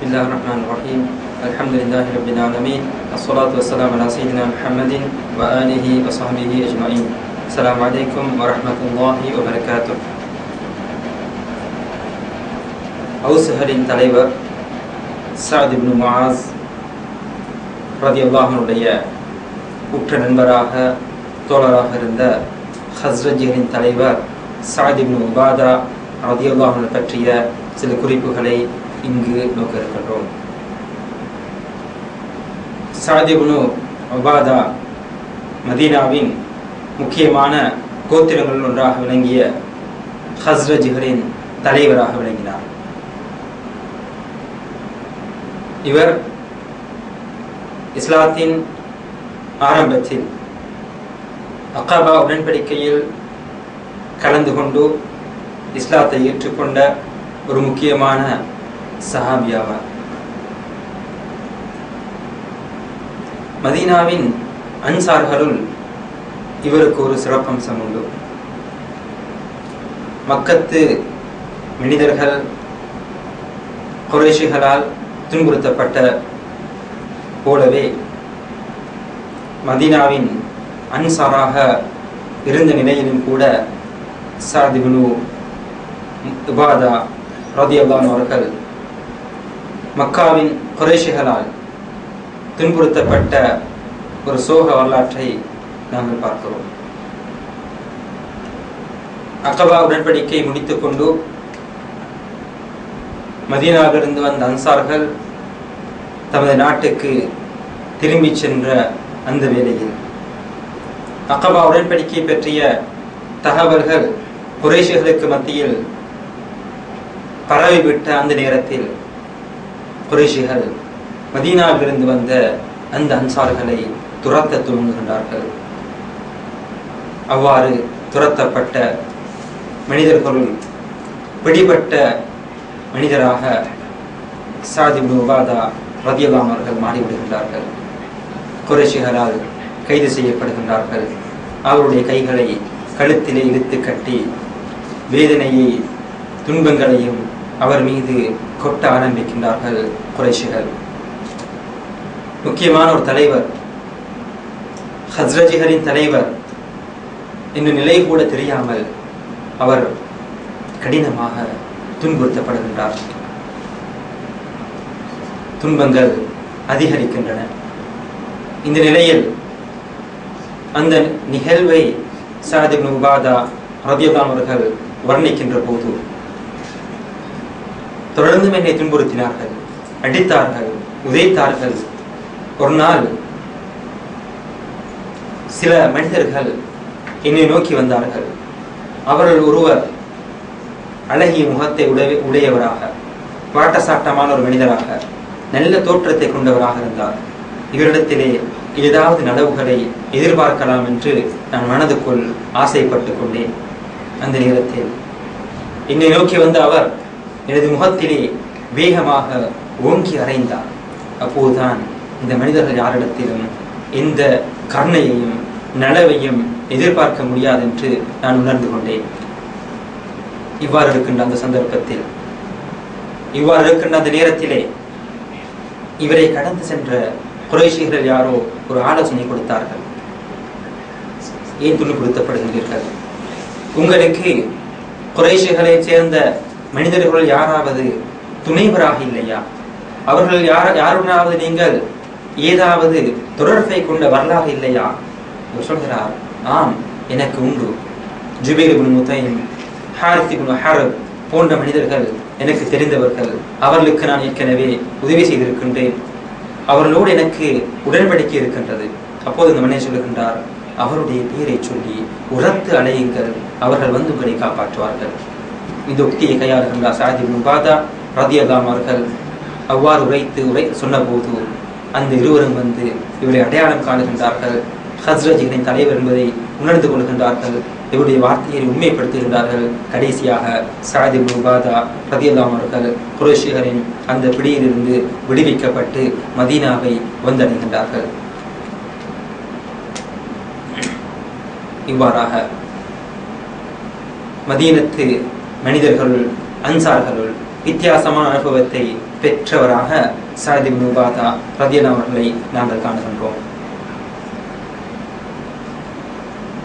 بسم الله الرحمن الرحيم الحمد لله رب العالمين الصلاة والسلام على سيدنا محمد وآله وصحبه أجمعين السلام عليكم ورحمة الله وبركاته அவுசுஹரின் தலைவர் சாத் இப்னு முஆஸ் ரதியுல்லாஹனுடைய உற்ற நண்பராக தோழராக இருந்த ஹஸ்ரஜிகளின் தலைவர் சாத் இப்னு உபாதா ரதியுல்லாஹனை பற்றிய சில குறிப்புகளை இங்கு நோக்க இருக்கின்றோம். சாதிபுனு ஒபாதா மதீனாவின் முக்கியமான கோத்திரங்களில் ஒன்றாக விளங்கிய ஹஸ்ரஜிகளின் தலைவராக விளங்கினார். இவர் இஸ்லாத்தின் ஆரம்பத்தில் அக்காபா உடன்படிக்கையில் கலந்து கொண்டு இஸ்லாத்தை ஏற்றுக்கொண்ட ஒரு முக்கியமான சஹாபியாவார். மதீனாவின் அன்சார்களுள் இவருக்கு ஒரு சிறப்பம்சம் உண்டு. மக்கத்து மனிதர்கள் குறைஷிகளால் துன்புறுத்தப்பட்ட போலவே மதீனாவின் அன்சாராக இருந்த நிலையிலும் கூட சாதிபுனு உபாதா ரதியல்லான் அவர்கள் மக்காவின் குறைஷிகளால் துன்புறுத்தப்பட்ட ஒரு சோக வரலாற்றை நாங்கள் பார்க்கிறோம். அக்கபா உடன்படிக்கை முடித்துக் கொண்டு மதீனாவிலிருந்து வந்த அன்சார்கள் தமது நாட்டுக்கு திரும்பி சென்ற அந்த வேளையில் அக்கபா உடன்படிக்கை பற்றிய தகவல்கள் குறைஷிகளுக்கு மத்தியில் பரவிவிட்ட அந்த நேரத்தில் குறைஷிகள் மதீனாவிலிருந்து வந்த அந்த அன்சார்களை துரத்த துவங்குகின்றார்கள். அவ்வாறு துரத்தப்பட்ட மனிதர்களுள் பிடிபட்ட மனிதராக சாதிபு உபாதா ரதியலாம் மாறிவிடுகின்றார்கள். குறைஷிகளால் கைது செய்யப்படுகின்றார்கள். அவருடைய கைகளை கழுத்திலே இழுத்து கட்டி வேதனையை துன்பங்களையும் அவர் மீது கொட்ட ஆரம்பிக்கின்றார்கள் குறைஷிகள். முக்கியமான ஒரு தலைவர் ஹஸ்ரஜிகரின் தலைவர் என்ற நிலை கூட தெரியாமல் அவர் கடினமாக துன்புறுத்தப்படுகின்றார். துன்பங்கள் அதிகரிக்கின்றன. இந்த நிலையில் அந்த நிகழ்வை சாதிப் உபாதா ரபியதான் அவர்கள் வர்ணிக்கின்ற போது தொடர்ந்தும் என்னை துன்புறுத்தினார்கள் அடித்தார்கள் உதைத்தார்கள். ஒரு நாள் சில மனிதர்கள் என்னை நோக்கி வந்தார்கள். அவர்கள் ஒருவர் அழகிய முகத்தை உடைய உடையவராக வாட்டசாட்டமான ஒரு மனிதராக நல்ல தோற்றத்தை கொண்டவராக இருந்தார். இவரிடத்திலே ஏதாவது நடவுகளை எதிர்பார்க்கலாம் என்று நான் மனதுக்குள் ஆசைப்பட்டு கொண்டேன். அந்த நேரத்தில் என்னை நோக்கி வந்த அவர் எனது முகத்திலே வேகமாக ஓங்கி அறைந்தார். அப்போதுதான் இந்த மனிதர்கள் யாரிடத்திலும் எந்த கருணையையும் நலவையும் எதிர்பார்க்க முடியாது என்று நான் உணர்ந்து கொண்டேன். இவ்வாறு இருக்கின்ற அந்த சந்தர்ப்பத்தில் இவ்வாறு இருக்கின்ற அந்த நேரத்திலே இவரை கடந்து சென்ற குறைஷிகள் யாரோ ஒரு ஆலோசனை கொடுத்தார்கள். ஏன் துன்புறுத்தப்படுகின்றீர்கள்? உங்களுக்கு குறைஷிகளை சேர்ந்த மனிதர்கள் யாராவது துணைவராக இல்லையா? அவர்கள் யார் யாருடனாவது நீங்கள் ஏதாவது தொடர்பை கொண்ட வரலாறு இல்லையா? இவர் சொல்கிறார் ஆம் எனக்கு உண்டு. ஜுபேர் குணு முத்தையும் ஹாரிசி குணு ஹரப் போன்ற மனிதர்கள் எனக்கு தெரிந்தவர்கள். அவர்களுக்கு நான் ஏற்கனவே உதவி செய்திருக்கின்றேன். அவர்களோடு எனக்கு உடன்படிக்கை இருக்கின்றது. அப்போது இந்த மனிதன் சொல்லுகின்றார் அவருடைய பெயரை சொல்லி உரத்து அலையுங்கள். அவர்கள் வந்து உங்களை காப்பாற்றுவார்கள். இந்த உக்தியை கையாளுகின்றார் சாதி முபாதா ரதியல்லாம் அவர்கள் அவ்வாறு உரைத்து உரை சொன்னபோது அந்த இருவரும் வந்து இவரை அடையாளம் காணுகின்றார்கள். ஹஸ்ரஜிகளின் தலைவர் என்பதை உணர்ந்து கொள்கின்றார்கள். இவருடைய வார்த்தையை உண்மைப்படுத்துகின்றார்கள். கடைசியாக சாதி முபாதா ரதியல்லாம் அவர்கள் குரேஷிகரின் அந்த பிடியிலிருந்து விடுவிக்கப்பட்டு மதீனாவை வந்தடைகின்றார்கள். இவ்வாறாக மதீனத்து மனிதர்களுள் அன்சார்களுள் வித்தியாசமான அனுபவத்தை பெற்றவராக சாதி முபாதா ரதியன் அவர்களை நாங்கள் காணுகின்றோம்.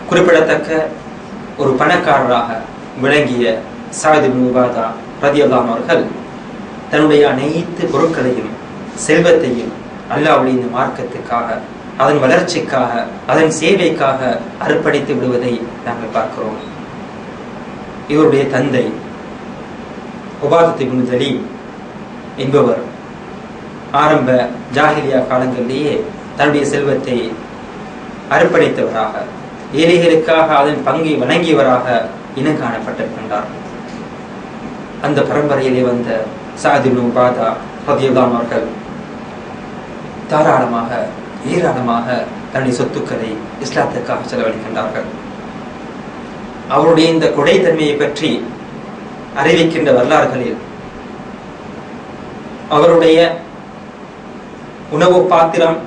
குறிப்பிடத்தக்க ஒரு பணக்காரராக விளங்கிய சாதி முபாதா ரதியல்லாம் அவர்கள் தன்னுடைய அனைத்து பொருட்களையும் செல்வத்தையும் அல்லாவுடைய இந்த மார்க்கத்துக்காக அதன் வளர்ச்சிக்காக அதன் சேவைக்காக அர்ப்பணித்து விடுவதை நாங்கள் பார்க்கிறோம். இவருடைய தந்தை உபாதத்தை தலீம் என்பவர் ஆரம்ப ஜாகிலியா காலங்களிலேயே தன்னுடைய செல்வத்தை அர்ப்பணித்தவராக ஏழைகளுக்காக அதன் பங்கை வணங்கியவராக இனம் காணப்பட்டிருக்கின்றார். அந்த பரம்பரையிலே வந்த சாதிபு உபாதா பதியுல்லாம் அவர்கள் தாராளமாக ஏராளமாக தன்னுடைய சொத்துக்களை இஸ்லாத்திற்காக செலவழிக்கின்றார்கள். அவருடைய இந்த கொடைத்தன்மையை பற்றி அறிவிக்கின்ற வரலாறுகளில் அவருடைய உணவு பாத்திரம்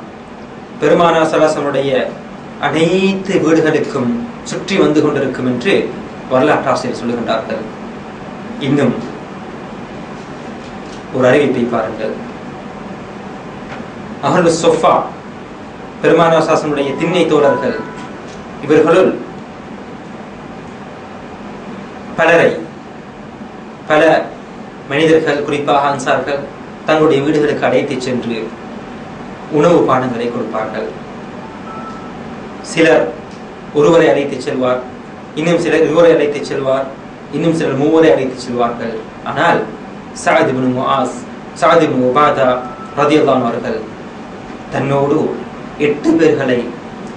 பெருமானா சலாசனுடைய அனைத்து வீடுகளுக்கும் சுற்றி வந்து கொண்டிருக்கும் என்று வரலாற்றாசிரியர் சொல்லுகின்றார்கள். இன்னும் ஒரு அறிவிப்பை பாருங்கள். அகல் சொஃபா பெருமானா சாசனுடைய திண்ணை தோழர்கள் இவர்களுள் பலரை பல மனிதர்கள் குறிப்பாக அன்சார்கள் தங்களுடைய வீடுகளுக்கு அழைத்து சென்று உணவு பானங்களை கொடுப்பார்கள். சிலர் ஒருவரை அழைத்து செல்வார் இன்னும் சிலர் இருவரை அழைத்து செல்வார் இன்னும் சிலர் மூவரை அழைத்து செல்வார்கள். ஆனால் சாதிபின் முஆஸ் சாதிபின் உபாதா ரதியல்லான் அவர்கள் தன்னோடு எட்டு பேர்களை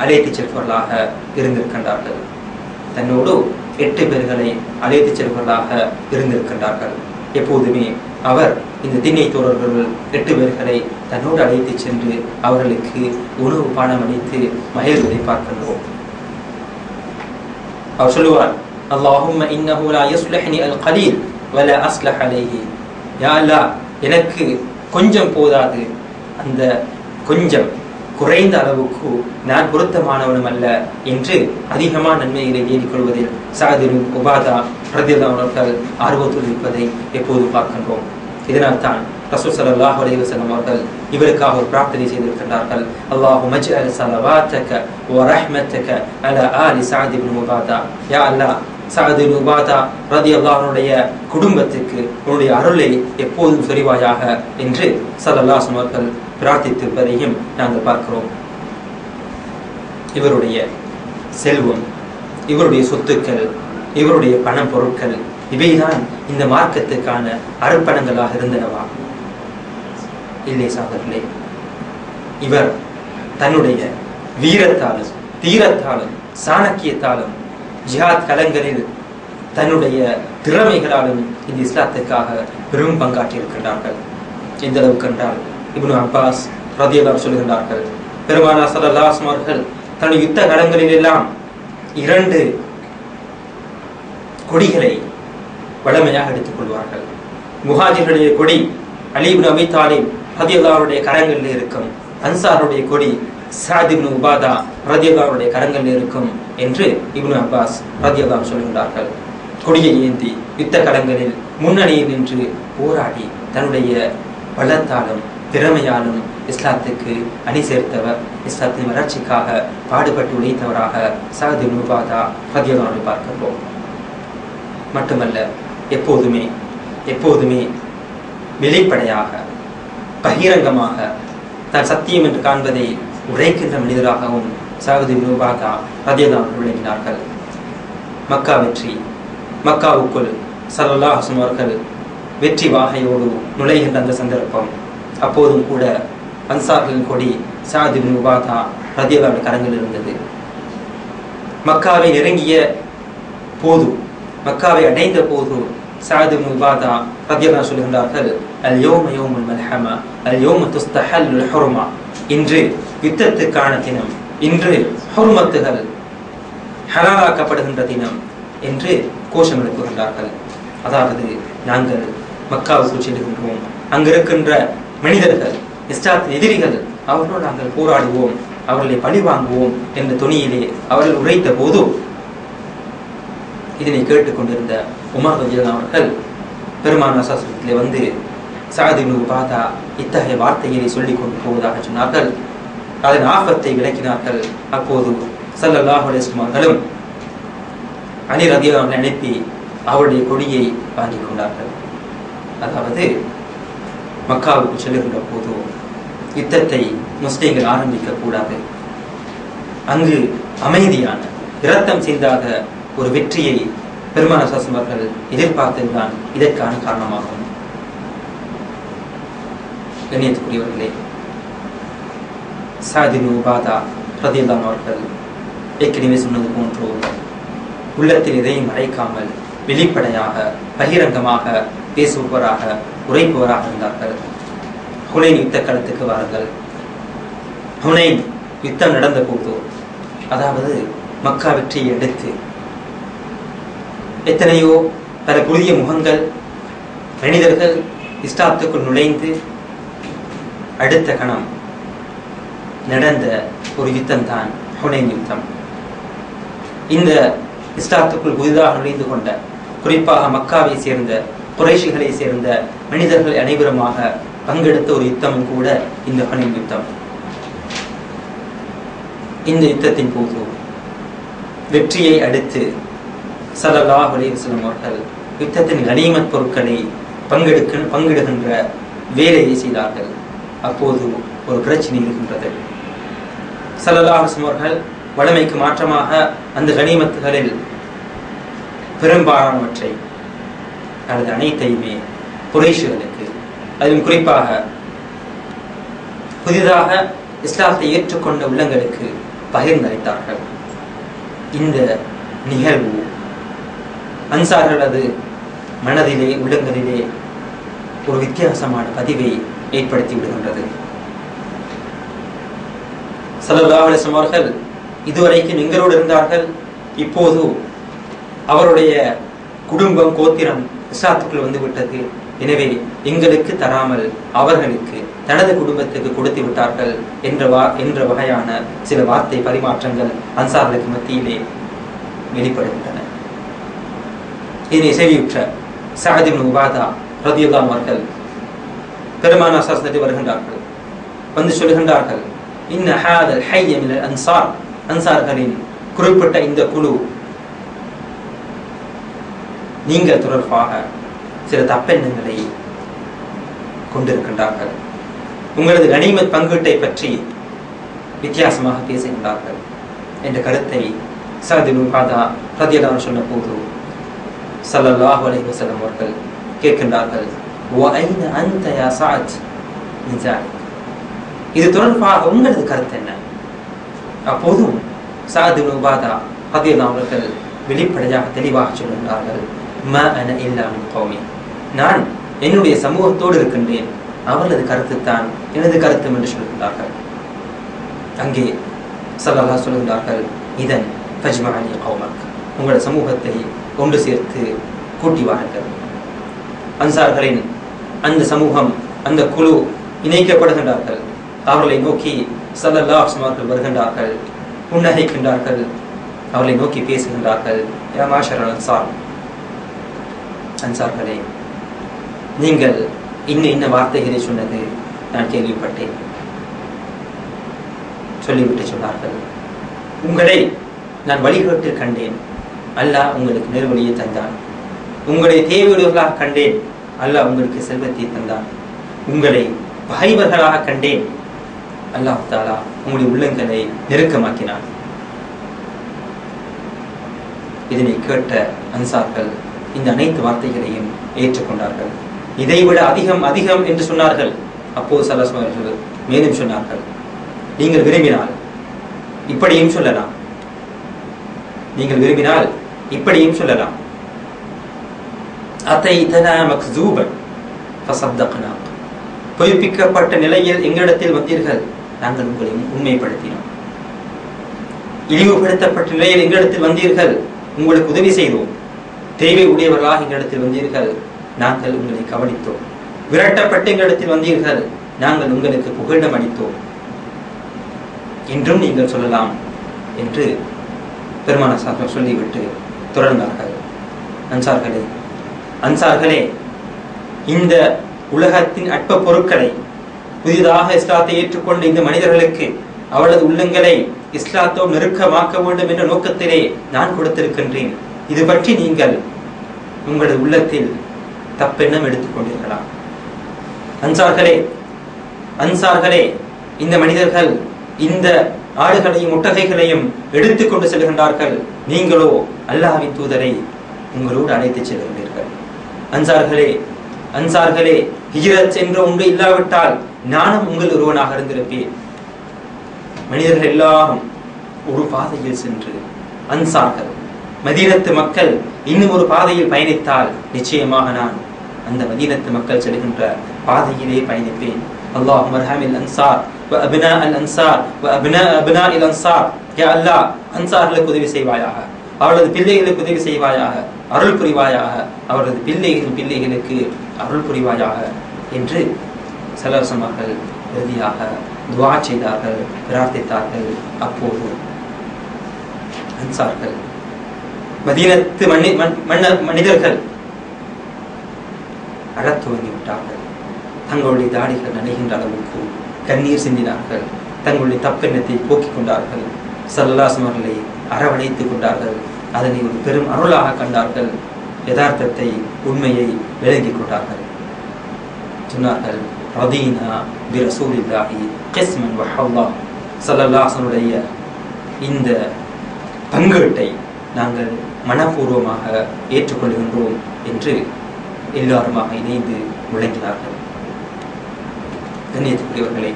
அழைத்து செல்பவர்களாக இருந்திருக்கின்றார்கள். தன்னோடு எட்டு பேர்களை அழைத்து செல்வர்களாக இருந்திருக்கின்றார்கள். எப்போதுமே அவர் இந்த திண்ணை தோழர்கள் எட்டு பேர்களை தன்னோடு அழைத்து சென்று அவர்களுக்கு உணவு பானம் அளித்து மகிழ்வதை பார்க்கின்றோம். அவர் சொல்லுவார் அல்லாஹும்ம இன்னஹு லா யஸ்லஹ்னி அல் கலீல் வல அஸ்லஹ் அலைஹி. யா அல்லாஹ் எனக்கு கொஞ்சம் போதாது. அந்த கொஞ்சம் குறைந்த அளவுக்கு நான் பொருத்தமானவனும் அல்ல என்று அதிகமான நன்மைகளை தேடிக் கொள்வதில் உபாதா பிரதிதா அவர்கள் ஆர்வத்தில் இருப்பதை எப்போது பார்க்கின்றோம். இதனால் தான் ரசூல் ஸல்லல்லாஹு அலைஹி அவர்கள் இவருக்காக ஒரு பிரார்த்தனை செய்திருக்கின்றார்கள். அல்லாஹு மஜ்அல் ஸலவாத்தக வ ரஹ்மத்தக அல ஆலி சாதிபின் உபாதா. யா அல்லாஹ் சகதி உபாதா ரதி அல்லாஹனுடைய குடும்பத்துக்கு உன்னுடைய அருளை எப்போதும் சொரிவாயாக என்று சதல்லா சுமர்கள் பிரார்த்தித்திருப்பதையும் நாங்கள் பார்க்கிறோம். இவருடைய செல்வம் இவருடைய சொத்துக்கள் இவருடைய பணம் பொருட்கள் இவைதான் இந்த மார்க்கத்துக்கான அர்ப்பணங்களாக இருந்தனவா? இல்லை சாதர்களே இவர் தன்னுடைய வீரத்தாலும் தீரத்தாலும் சாணக்கியத்தாலும் ஜிஹாத் களங்களில் தன்னுடைய திறமைகளாலும் இந்த இஸ்லாத்திற்காக பெரும் பங்காற்றியிருக்கின்றார்கள். எந்த அளவுக்கு என்றால் இப்னு அப்பாஸ் ரதியல்லாஹ் சொல்கின்றார்கள் பெருமானா ஸல்லல்லாஹு அவர்கள் தன்னுடைய யுத்த களங்களிலெல்லாம் இரண்டு கொடிகளை வளமையாக எடுத்துக் கொள்வார்கள். முஹாஜிர்களுடைய கொடி அலீபின் அபி தாலிப் கரங்களில் இருக்கும் அன்சாருடைய கொடி சாதிபின் உபாதா ரதியல்லாவுடைய கரங்களில் இருக்கும் என்று இப்னு அப்பாஸ் பிரதியதாம் சொல்கின்றார்கள். கொடியை ஏந்தி யுத்த களங்களில் முன்னணியில் நின்று போராடி தன்னுடைய பலத்தாலும் திறமையாலும் இஸ்லாத்துக்கு அணி சேர்த்தவர். இஸ்லாத்தின் வளர்ச்சிக்காக பாடுபட்டு உழைத்தவராக சகதி முபாதா ரதியல்லாவை பார்க்கின்றோம். மட்டுமல்ல எப்போதுமே எப்போதுமே வெளிப்படையாக பகிரங்கமாக தான் சத்தியம் என்று காண்பதை உரைக்கின்ற மனிதராகவும் சாகுதி நூபாகா ரதியதான் விளங்கினார்கள். மக்கா வெற்றி. மக்காவுக்குள் சல்லல்லா ஹசம் அவர்கள் வெற்றி வாகையோடு நுழைகின்ற அந்த சந்தர்ப்பம். அப்போதும் கூட அன்சார்களின் கொடி சாதி உபாதா ரதியதாவோட கரங்கள் இருந்தது. மக்காவை நெருங்கிய போது மக்காவை அடைந்த போது சாது முபாதா ரதியல்லா சொல்கின்றார்கள் அல் யோம யோமுல் மல்ஹமா அல் யோம துஸ்தஹல் ஹுர்மா. இன்று யுத்தத்துக்கான தினம். இன்று ஹொர்மத்துகள் ஹலாலாக்கப்படுகின்ற தினம் என்று கோஷம் எழுப்புகின்றார்கள் அதாவது நாங்கள் மக்காவுக்கு செல்கின்றோம். அங்கிருக்கின்ற மனிதர்கள் இஸ்லாத்தின் எதிரிகள் அவர்களோடு நாங்கள் போராடுவோம். அவர்களை பழி வாங்குவோம் என்ற துணியிலே அவர்கள் உரைத்த போது இதனை கேட்டுக்கொண்டிருந்த உமர் ரஜியன் அவர்கள் பெருமான சாஸ்திரத்திலே வந்து சாதினு பாதா இத்தகைய வார்த்தைகளை சொல்லிக் கொண்டு போவதாக சொன்னார்கள். அதன் ஆபத்தை விளக்கினார்கள். அப்போது சல்லல்லாஹு அலிஸ்மார்களும் வஸல்லம் அவர்களும் ரதியாவை அனுப்பி அவருடைய கொடியை வாங்கிக் கொண்டார்கள். அதாவது மக்காவுக்கு செல்லுகின்ற போது யுத்தத்தை முஸ்லிம்கள் ஆரம்பிக்க கூடாது. அங்கு அமைதியான இரத்தம் சிந்தாத ஒரு வெற்றியை பெருமான சாசம் அவர்கள் எதிர்பார்த்ததுதான் இதற்கான காரணமாகும். கண்ணியத்துக்குரியவர்களே சாதின் உபாதா ரதியல்லாம் அவர்கள் ஏற்கனவே சொன்னது போன்றோ உள்ளத்தில் எதையும் மறைக்காமல் வெளிப்படையாக பகிரங்கமாக பேசுபவராக உரைப்பவராக இருந்தார்கள். ஹுனைன் யுத்த களத்துக்கு வாருங்கள். ஹுனைன் யுத்தம் நடந்த போது அதாவது மக்கா வெற்றியை எடுத்து எத்தனையோ பல புதிய முகங்கள் மனிதர்கள் இஸ்லாத்துக்குள் நுழைந்து அடுத்த கணம் நடந்த ஒரு யுத்தம் தான் ஹுனைன் யுத்தம். இந்த இஸ்லாத்துக்குள் புதிதாக நுழைந்து கொண்ட குறிப்பாக மக்காவை சேர்ந்த குறைஷிகளை சேர்ந்த மனிதர்கள் அனைவருமாக பங்கெடுத்த ஒரு யுத்தமும் கூட இந்த ஹுனைன் யுத்தம். இந்த யுத்தத்தின் போது வெற்றியை அடுத்து சலல்லா அலைஹி அவர்கள் யுத்தத்தின் கனிமத் பொருட்களை பங்கெடுக்க பங்கிடுகின்ற வேலையை செய்தார்கள். அப்போது ஒரு பிரச்சனை இருக்கின்றது. சல்லல்லாஹு அவர்கள் வளமைக்கு மாற்றமாக அந்த கனிமத்துகளில் பெரும்பாலானவற்றை அல்லது அனைத்தையுமே குறைஷிகளுக்கு அதிலும் குறிப்பாக புதிதாக இஸ்லாத்தை ஏற்றுக்கொண்ட உள்ளங்களுக்கு பகிர்ந்தளித்தார்கள். இந்த நிகழ்வு அன்சார்களது மனதிலே உள்ளங்களிலே ஒரு வித்தியாசமான பதிவை ஏற்படுத்தி விடுகின்றது. சல்லல்லாஹு அவர்கள் இதுவரைக்கும் எங்களோடு இருந்தார்கள். இப்போது அவருடைய குடும்பம் கோத்திரம் இஸ்லாத்துக்குள் வந்து விட்டது எனவே எங்களுக்கு தராமல் அவர்களுக்கு தனது குடும்பத்துக்கு கொடுத்து விட்டார்கள் என்ற வா என்ற வகையான சில வார்த்தை பரிமாற்றங்கள் அன்சார்களுக்கு மத்தியிலே வெளிப்படுகின்றன. இதனை செவியுற்ற சஹதிபின் உபாதா ரதியுல்லாம் அவர்கள் பெருமானா சாஸ்திரத்தை வருகின்றார்கள். வந்து சொல்கின்றார்கள் இன்ன ஹாதல் அன்சார். அன்சார்களின் குறிப்பிட்ட இந்த குழு நீங்கள் தொடர்பாக சில தப்பெண்ணங்களை கொண்டிருக்கின்றார்கள். உங்களது கனிமத் பங்கீட்டை பற்றி வித்தியாசமாக பேசுகின்றார்கள் என்ற கருத்தை சாதிபு பாதா சொன்ன போது சல்லல்லாஹு அலைஹி வஸல்லம் அவர்கள் கேட்கின்றார்கள் இது தொடர்பாக உங்களது கருத்து என்ன? அப்போதும் சாது உபாதா அதில் அவர்கள் வெளிப்படையாக தெளிவாக சொல்கின்றார்கள் ம அன இல்லாமல் கோமி கௌமி. நான் என்னுடைய சமூகத்தோடு இருக்கின்றேன். அவர்களது கருத்து தான் எனது கருத்து என்று சொல்கின்றார்கள். அங்கே சல்லா சொல்கின்றார்கள் இதன் ஃபஜ்மஅனி கௌமக். உங்கள் சமூகத்தை ஒன்று சேர்த்து கூட்டி வாருங்கள். அன்சார்களின் அந்த சமூகம் அந்த குழு இணைக்கப்படுகின்றார்கள். அவர்களை நோக்கி சல்லல்லா அவர்கள் வருகின்றார்கள் புன்னகைக்கின்றார்கள் அவர்களை நோக்கி பேசுகின்றார்கள் யா மாஷர் அன்சார். அன்சார்களே நீங்கள் இன்ன இன்ன வார்த்தைகளை சொன்னது? நான் கேள்விப்பட்டேன். சொல்லிவிட்டு சொன்னார்கள் உங்களை நான் வழிகாட்டில் கண்டேன். அல்லாஹ் உங்களுக்கு நெருவழியை தந்தான். உங்களை தேவையுள்ளவர்களாக கண்டேன். அல்லாஹ் உங்களுக்கு செல்வத்தை தந்தான். உங்களை பகைவர்களாக கண்டேன். அல்லாஹ் தாலா உங்களுடைய உள்ளங்களை நெருக்கமாக்கினான். இதனை கேட்ட அன்சார்கள் இந்த அனைத்து வார்த்தைகளையும் ஏற்றுக்கொண்டார்கள். இதைவிட அதிகம் அதிகம் என்று சொன்னார்கள். அப்போது சல்லாஸ் அவர்கள் மேலும் சொன்னார்கள் நீங்கள் விரும்பினால் இப்படியும் சொல்லலாம். நீங்கள் விரும்பினால் இப்படியும் சொல்லலாம். அத்தை பொய்ப்பிக்கப்பட்ட நிலையில் எங்களிடத்தில் வந்தீர்கள். நாங்கள் உங்களை உண்மைப்படுத்தினோம். இழிவுபடுத்தப்பட்ட நிலையில் எங்களிடத்தில் வந்தீர்கள். உங்களுக்கு உதவி செய்தோம். தேவை உடையவர்களாக எங்களிடத்தில் வந்தீர்கள். நாங்கள் உங்களை கவனித்தோம். விரட்டப்பட்டு எங்களிடத்தில் வந்தீர்கள். நாங்கள் உங்களுக்கு புகழிடம் அளித்தோம். என்றும் நீங்கள் சொல்லலாம் என்று பெருமான சார்கள் சொல்லிவிட்டு தொடர்ந்தார்கள் அன்சார்களே அன்சார்களே இந்த உலகத்தின் அற்ப பொருட்களை புதிதாக இஸ்லாத்தை ஏற்றுக்கொண்ட இந்த மனிதர்களுக்கு அவளது உள்ளங்களை இஸ்லாத்தோடு நெருக்கமாக்க வேண்டும் என்ற நோக்கத்திலே நான் கொடுத்திருக்கின்றேன். இது பற்றி நீங்கள் உங்களது உள்ளத்தில் தப்பெண்ணம் எடுத்துக்கொண்டீர்களா அன்சார்களே அன்சார்களே இந்த மனிதர்கள் இந்த ஆடுகளையும் முட்டகைகளையும் எடுத்துக்கொண்டு செல்கின்றார்கள். நீங்களோ அல்லாஹ்வின் தூதரை உங்களோடு அழைத்துச் செல்கின்றீர்கள். அன்சார்களே அன்சார்களே ஹிஜரத் என்ற ஒன்று இல்லாவிட்டால் நானும் உங்கள் ஒருவனாக இருந்திருப்பேன். மனிதர்கள் எல்லாரும் ஒரு பாதையில் சென்று அன்சார்கள் மதீனத்து மக்கள் இன்னும் ஒரு பாதையில் பயணித்தால் நிச்சயமாக நான் அந்த மதீனத்து மக்கள் செல்கின்ற பாதையிலே பயணிப்பேன். அல்லாஹும் அர்ஹமில் அன்சார் அபினா அல் அன்சார் அபினா அபினா இல் அன்சார். யா அல்லா அன்சார்களுக்கு உதவி செய்வாயாக அவரது பிள்ளைகளுக்கு உதவி செய்வாயாக அருள் புரிவாயாக அவரது பிள்ளைகள் பிள்ளைகளுக்கு அருள் புரிவாயாக என்று சலரசமர்கள் இறுதியாக துவா செய்தார்கள் பிரார்த்தித்தார்கள். அப்போது அன்சார்கள் மதீனத்து மன்னி மன்- மன்னர் மனிதர்கள் அழத் துவங்கிவிட்டார்கள் தங்களுடைய தாடிகள் நனைகின்ற அளவுக்கு கண்ணீர் சிந்தினார்கள். தங்களுடைய தப்பெண்ணத்தை போக்கிக் கொண்டார்கள். சல்லாசமர்களை அரவணைத்துக் கொண்டார்கள். அதனை ஒரு பெரும் அருளாக கண்டார்கள். யதார்த்தத்தை உண்மையை விளங்கிக் கொண்டார்கள். சொன்னார்கள் ரதீனா பி ரசூலில்லாஹி கிஸ்மன் வஹல்லா சல்லல்லாஹனுடைய இந்த பங்கீட்டை நாங்கள் மனப்பூர்வமாக ஏற்றுக்கொள்கின்றோம் என்று எல்லாருமாக இணைந்து முழங்கினார்கள். கண்ணியத்துக்குரியவர்களே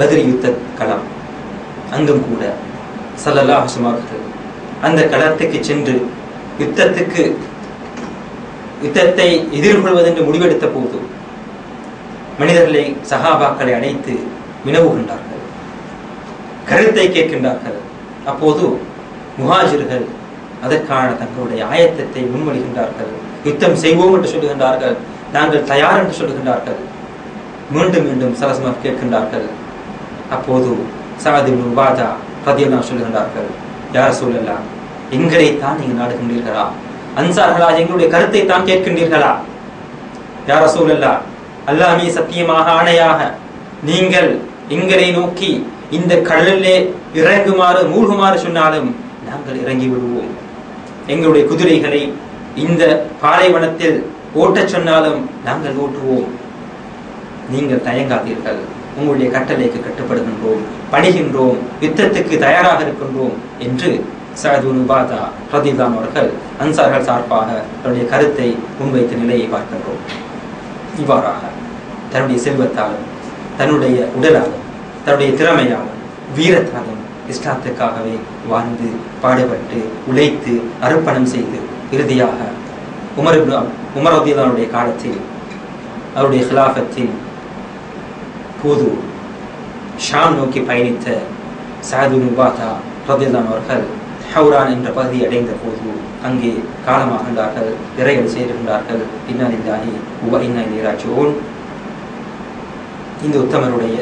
பதிரி யுத்த களம் அங்கும் கூட சல்லல்லாஹு சுமார்கள் அந்த களத்துக்கு சென்று யுத்தத்துக்கு யுத்தத்தை எதிர்கொள்வதென்று முடிவெடுத்த போது மனிதர்களை சகாபாக்களை அழைத்து வினவுகின்றார்கள். கருத்தை கேட்கின்றார்கள். அப்போது முஹாஜிர்கள் அதற்கான தங்களுடைய ஆயத்தத்தை முன்மொழிகின்றார்கள். யுத்தம் செய்வோம் என்று சொல்லுகின்றார்கள். நாங்கள் தயார் என்று சொல்லுகின்றார்கள். மீண்டும் மீண்டும் சரசமாக கேட்கின்றார்கள். அப்போது சாதி உபாதா பதியனா சொல்லுகின்றார்கள் யார் சொல்லலாம் எங்களை தான் நீங்கள் நாடுகின்றீர்களா? அன்சார்களா எங்களுடைய கருத்தை தான் கேட்கின்றீர்களா? யார சூழல்லா அல்லாமே சத்தியமாக ஆணையாக நீங்கள் எங்களை நோக்கி இந்த கடலிலே இறங்குமாறு மூழ்குமாறு சொன்னாலும் நாங்கள் இறங்கி விடுவோம் எங்களுடைய குதிரைகளை இந்த பாலைவனத்தில் ஓட்டச் சொன்னாலும் நாங்கள் ஓட்டுவோம். நீங்கள் தயங்காதீர்கள். உங்களுடைய கட்டளைக்கு கட்டுப்படுகின்றோம் பணிகின்றோம் யுத்தத்துக்கு தயாராக இருக்கின்றோம் என்று சஅது பாதா ரதிதான் அவர்கள் அன்சார்கள் சார்பாக தன்னுடைய கருத்தை முன்வைத்த நிலையை பார்க்கின்றோம். இவ்வாறாக தன்னுடைய செல்வத்தாலும் தன்னுடைய உடலாலும் தன்னுடைய திறமையாலும் வீரத்தாலும் இஸ்லாத்துக்காகவே வாழ்ந்து பாடுபட்டு உழைத்து அர்ப்பணம் செய்து இறுதியாக உமர் இப்னு காலத்தில் அவருடைய ஹிலாஃபத்தில் போது ஷாம் நோக்கி பயணித்த சாது முபாதா ரதிதான் அவர்கள் ஹவுரான் என்ற பகுதி அடைந்த போது அங்கே காலமாகின்றார்கள் இறைகள் சேருகின்றார்கள் இன்னாலில்லாஹி உவ இன்னா இந்த உத்தமருடைய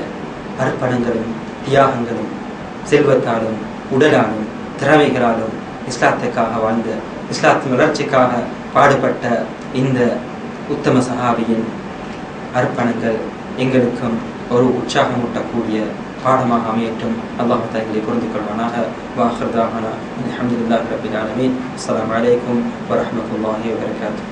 அர்ப்பணங்களும் தியாகங்களும் செல்வத்தாலும் உடலாலும் திறமைகளாலும் இஸ்லாத்துக்காக வாழ்ந்த இஸ்லாத்தின் வளர்ச்சிக்காக பாடுபட்ட இந்த உத்தம சகாவியின் அர்ப்பணங்கள் எங்களுக்கும் ஒரு உற்சாகமூட்டக்கூடிய பாடமாக அமையட்டும் அல்லாஹ் எங்களை புரிந்து கொள்வானாக வாஹர்தாகனா அல்ஹம்துலில்லாஹி ரப்பில் ஆலமீன் அஸ்ஸலாமு அலைக்கும் வரஹ்மத்துல்லாஹி வபரகாத்துஹு